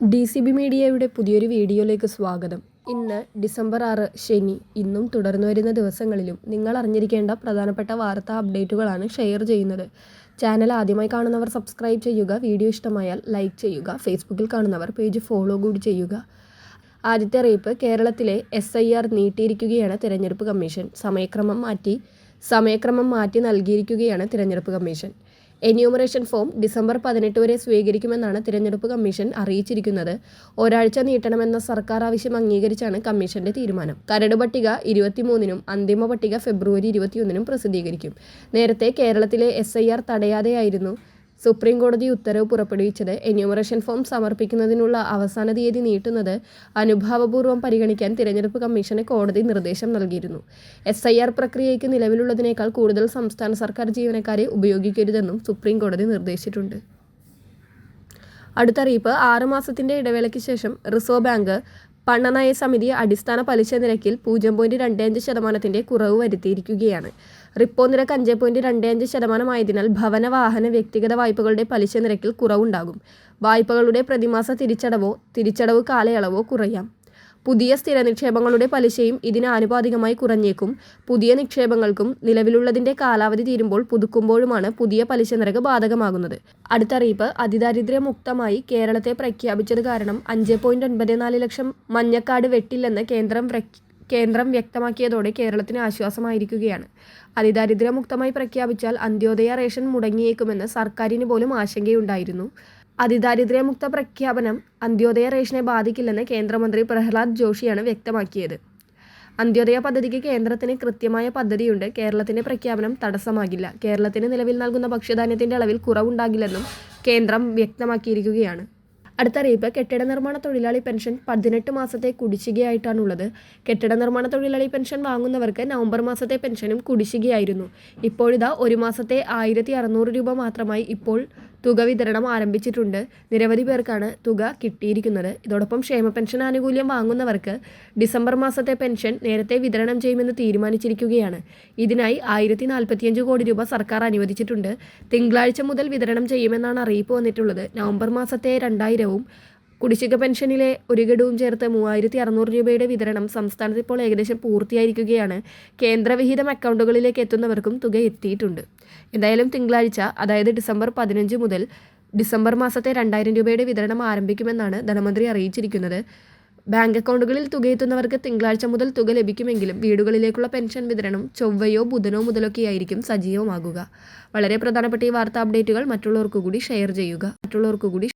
D C B മീഡിയയുടെ പുതിയൊരു വീഡിയോയിലേക്ക് സ്വാഗതം. ഇന്ന് ഡിസംബർ ആറ് ശനി. ഇന്നും തുടർന്നു വരുന്ന ദിവസങ്ങളിലും നിങ്ങൾ അറിഞ്ഞിരിക്കേണ്ട പ്രധാനപ്പെട്ട വാർത്താ അപ്ഡേറ്റുകളാണ് ഷെയർ ചെയ്യുന്നത്. ചാനൽ ആദ്യമായി കാണുന്നവർ സബ്സ്ക്രൈബ് ചെയ്യുക വീഡിയോ ഇഷ്ടമായാൽ ലൈക്ക് ചെയ്യുക ഫേസ്ബുക്കിൽ കാണുന്നവർ പേജ് ഫോളോ കൂടി ചെയ്യുക. ആദ്യത്തെ അറിയിപ്പ് കേരളത്തിലെ എസ് ഐ ആർ നീട്ടിയിരിക്കുകയാണ് തിരഞ്ഞെടുപ്പ് കമ്മീഷൻ. സമയക്രമം മാറ്റി സമയക്രമം മാറ്റി നൽകിയിരിക്കുകയാണ് തിരഞ്ഞെടുപ്പ് കമ്മീഷൻ. എന്യൂമറേഷൻ ഫോം ഡിസംബർ പതിനെട്ട് വരെ സ്വീകരിക്കുമെന്നാണ് തിരഞ്ഞെടുപ്പ് കമ്മീഷൻ അറിയിച്ചിരിക്കുന്നത്. ഒരാഴ്ച നീട്ടണമെന്ന സർക്കാർ ആവശ്യം അംഗീകരിച്ചാണ് കമ്മീഷന്റെ തീരുമാനം. കരട് പട്ടിക ഇരുപത്തിമൂന്നിനും അന്തിമ പട്ടിക ഫെബ്രുവരി ഇരുപത്തിയൊന്നിനും പ്രസിദ്ധീകരിക്കും. നേരത്തെ കേരളത്തിലെ എസ് തടയാതെയായിരുന്നു സുപ്രീം കോടതി ഉത്തരവ് പുറപ്പെടുവിച്ചത് എന്യൂമറേഷൻ ഫോം സമർപ്പിക്കുന്നതിനുള്ള അവസാന തീയതി നീട്ടുന്നത് അനുഭാവപൂർവം പരിഗണിക്കാൻ തിരഞ്ഞെടുപ്പ് കമ്മീഷന് കോടതി നിർദ്ദേശം നൽകിയിരുന്നു. എസ് ഐ ആർ പ്രക്രിയയ്ക്ക് നിലവിലുള്ളതിനേക്കാൾ കൂടുതൽ സംസ്ഥാന സർക്കാർ ജീവനക്കാരെ ഉപയോഗിക്കരുതെന്നും സുപ്രീം കോടതി നിർദ്ദേശിച്ചിട്ടുണ്ട്. അടുത്തറിയിപ്പ് ആറ് മാസത്തിന്റെ ഇടവേളയ്ക്ക് ശേഷം റിസർവ് ബാങ്ക് പണനയ സമിതി അടിസ്ഥാന പലിശ നിരക്കിൽ പൂജ്യം പോയിന്റ് രണ്ട് അഞ്ച് ശതമാനത്തിന്റെ കുറവ് വരുത്തിയിരിക്കുകയാണ്. റിപ്പോ നിരക്ക് അഞ്ച് പോയിന്റ് രണ്ട് അഞ്ച് ശതമാനമായതിനാൽ ഭവന വാഹന വ്യക്തിഗത വായ്പകളുടെ പലിശ നിരക്കിൽ കുറവുണ്ടാകും. വായ്പകളുടെ പ്രതിമാസ തിരിച്ചടവോ തിരിച്ചടവ് കാലയളവോ കുറയാം. പുതിയ സ്ഥിര നിക്ഷേപങ്ങളുടെ പലിശയും ഇതിന് ആനുപാതികമായി കുറഞ്ഞേക്കും. പുതിയ നിക്ഷേപങ്ങൾക്കും നിലവിലുള്ളതിന്റെ കാലാവധി തീരുമ്പോൾ പുതുക്കുമ്പോഴുമാണ് പുതിയ പലിശ നിരക്ക് ബാധകമാകുന്നത്. അടുത്തറിയിപ്പ് അതിദാരിദ്ര്യമുക്തമായി കേരളത്തെ പ്രഖ്യാപിച്ചത് കാരണം അഞ്ച് പോയിന്റ് ഒൻപത് നാല് ലക്ഷം മഞ്ഞക്കാട് വെട്ടില്ലെന്ന് കേന്ദ്രം കേന്ദ്രം വ്യക്തമാക്കിയതോടെ കേരളത്തിന് ആശ്വാസമായിരിക്കുകയാണ്. അതിദാരിദ്ര്യമുക്തമായി പ്രഖ്യാപിച്ചാൽ അന്ത്യോദയ റേഷൻ മുടങ്ങിയേക്കുമെന്ന് സർക്കാരിന് പോലും ആശങ്കയുണ്ടായിരുന്നു. അതിദാരിദ്ര്യമുക്ത പ്രഖ്യാപനം അന്ത്യോദയ റേഷനെ ബാധിക്കില്ലെന്ന് കേന്ദ്രമന്ത്രി പ്രഹ്ലാദ് ജോഷിയാണ് വ്യക്തമാക്കിയത്. അന്ത്യോദയ പദ്ധതിക്ക് കേന്ദ്രത്തിന് കൃത്യമായ പദ്ധതിയുണ്ട്. കേരളത്തിന്റെ പ്രഖ്യാപനം തടസ്സമാകില്ല. കേരളത്തിന് നിലവിൽ നൽകുന്ന ഭക്ഷ്യധാന്യത്തിന്റെ അളവിൽ കുറവുണ്ടാകില്ലെന്നും കേന്ദ്രം വ്യക്തമാക്കിയിരിക്കുകയാണ്. അടുത്തറിയിപ്പ് കെട്ടിട നിർമ്മാണ തൊഴിലാളി പെൻഷൻ പതിനെട്ട് മാസത്തെ കുടിശ്ശികയായിട്ടാണുള്ളത്. കെട്ടിട നിർമ്മാണ തൊഴിലാളി പെൻഷൻ വാങ്ങുന്നവർക്ക് നവംബർ മാസത്തെ പെൻഷനും കുടിശ്ശികയായിരുന്നു. ഇപ്പോഴിതാ ഒരു മാസത്തെ ആയിരത്തി അറുന്നൂറ് രൂപ മാത്രമായി ഇപ്പോൾ തുക വിതരണം ആരംഭിച്ചിട്ടുണ്ട്. നിരവധി പേർക്കാണ് തുക കിട്ടിയിരിക്കുന്നത്. ഇതോടൊപ്പം ക്ഷേമ പെൻഷൻ ആനുകൂല്യം വാങ്ങുന്നവർക്ക് ഡിസംബർ മാസത്തെ പെൻഷൻ നേരത്തെ വിതരണം ചെയ്യുമെന്ന് തീരുമാനിച്ചിരിക്കുകയാണ്. ഇതിനായി ആയിരത്തി നാൽപ്പത്തിയഞ്ച് കോടി രൂപ സർക്കാർ അനുവദിച്ചിട്ടുണ്ട്. തിങ്കളാഴ്ച മുതൽ വിതരണം ചെയ്യുമെന്നാണ് അറിയിപ്പ് വന്നിട്ടുള്ളത്. നവംബർ മാസത്തെ രണ്ടായിരവും കുടിശ്ശിക പെൻഷനിലെ ഒരു ഗഡുവും ചേർത്ത് മൂവായിരത്തി അറുന്നൂറ് രൂപയുടെ വിതരണം സംസ്ഥാനത്ത് ഇപ്പോൾ ഏകദേശം പൂർത്തിയായിരിക്കുകയാണ്. കേന്ദ്രവിഹിതം അക്കൗണ്ടുകളിലേക്ക് എത്തുന്നവർക്കും തുക എത്തിയിട്ടുണ്ട്. എന്തായാലും തിങ്കളാഴ്ച അതായത് ഡിസംബർ പതിനഞ്ച് മുതൽ ഡിസംബർ മാസത്തെ രണ്ടായിരം രൂപയുടെ വിതരണം ആരംഭിക്കുമെന്നാണ് ധനമന്ത്രി അറിയിച്ചിരിക്കുന്നത്. ബാങ്ക് അക്കൗണ്ടുകളിൽ തുകയെത്തുന്നവർക്ക് തിങ്കളാഴ്ച മുതൽ തുക ലഭിക്കുമെങ്കിലും വീടുകളിലേക്കുള്ള പെൻഷൻ വിതരണം ചൊവ്വയോ ബുധനോ മുതലൊക്കെയായിരിക്കും സജീവമാകുക. വളരെ പ്രധാനപ്പെട്ട ഈ വാർത്താ അപ്ഡേറ്റുകൾ മറ്റുള്ളവർക്കു കൂടി ഷെയർ ചെയ്യുക. മറ്റുള്ളവർക്കു കൂടി